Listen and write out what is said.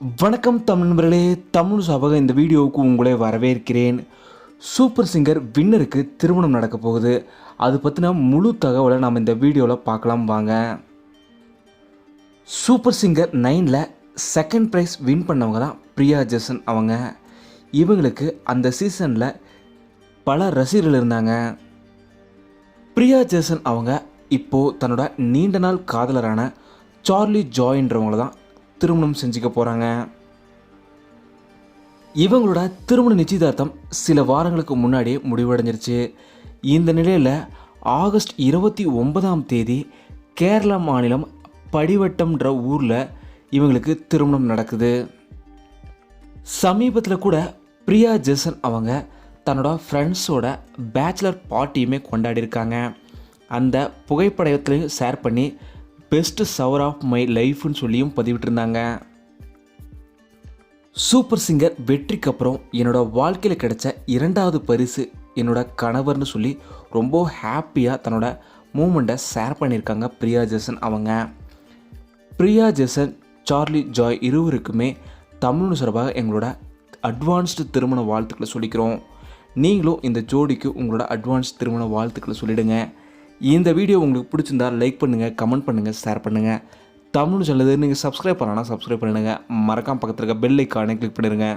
வணக்கம் தமிழ் நண்பர்களே தமிழ் சபக இந்த வீடியோவுக்கு உங்களை வரவேற்கிறேன். சூப்பர் சிங்கர் வின்னருக்கு திருமணம் நடக்க போகுது. அது பற்றின முழு தகவலை நம்ம இந்த வீடியோவில் பார்க்கலாம் வாங்க. சூப்பர் சிங்கர் நைனில் செகண்ட் ப்ரைஸ் வின் பண்ணவங்க தான் பிரியா ஜெசன் அவங்க. இவங்களுக்கு அந்த சீசனில் பல ரசிகர்கள் இருந்தாங்க. பிரியா ஜேசன் அவங்க இப்போது தன்னோட நீண்ட நாள் காதலரான சார்லி ஜாய்ன்றவங்கள தான் திருமணம் செஞ்சுக்க போகிறாங்க இவங்களோட திருமண நிச்சயதார்த்தம் சில வாரங்களுக்கு முன்னாடியே முடிவடைஞ்சிருச்சு. இந்த நிலையில் ஆகஸ்ட் இருபத்தி ஒன்பதாம் தேதி கேரளா மாநிலம் படிவட்டம்ன்ற ஊரில் இவங்களுக்கு திருமணம் நடக்குது. சமீபத்தில் கூட பிரியா ஜெசன் அவங்க தன்னோட ஃப்ரெண்ட்ஸோட பேச்சுலர் பார்ட்டியுமே கொண்டாடியிருக்காங்க. அந்த புகைப்படத்திலையும் ஷேர் பண்ணி பெஸ்ட் சவர் ஆஃப் மை லைஃப்னு சொல்லியும் பதிவிட்டிருந்தாங்க. சூப்பர் சிங்கர் வெற்றிக்கு அப்புறம் என்னோடய வாழ்க்கையில் கிடைச்ச இரண்டாவது பரிசு என்னோட கணவர்னு சொல்லி ரொம்ப ஹாப்பியாக தன்னோட மூமெண்ட்டை ஷேர் பண்ணியிருக்காங்க பிரியா ஜெசன் அவங்க. பிரியா ஜெசன் சார்லி ஜாய் இருவருக்குமே தமிழ் சார்பாக எங்களோட அட்வான்ஸ்டு திருமண வாழ்த்துக்களை சொல்லிக்கிறோம். நீங்களும் இந்த ஜோடிக்கு உங்களோட அட்வான்ஸ் திருமண வாழ்த்துக்களை சொல்லிடுங்க. இந்த வீடியோ உங்களுக்கு பிடிச்சிருந்தா லைக் பண்ணுங்கள் கமெண்ட் பண்ணுங்கள் ஷேர் பண்ணுங்கள் தமிழ் சொல்லுது நீங்கள் சப்ஸ்கிரைப் பண்ணலாம் சப்ஸ்கிரைப் பண்ணிடுங்க. மறக்காம பக்கத்தில் இருக்க பெல் ஐக்கானை கிளிக் பண்ணிடுங்க.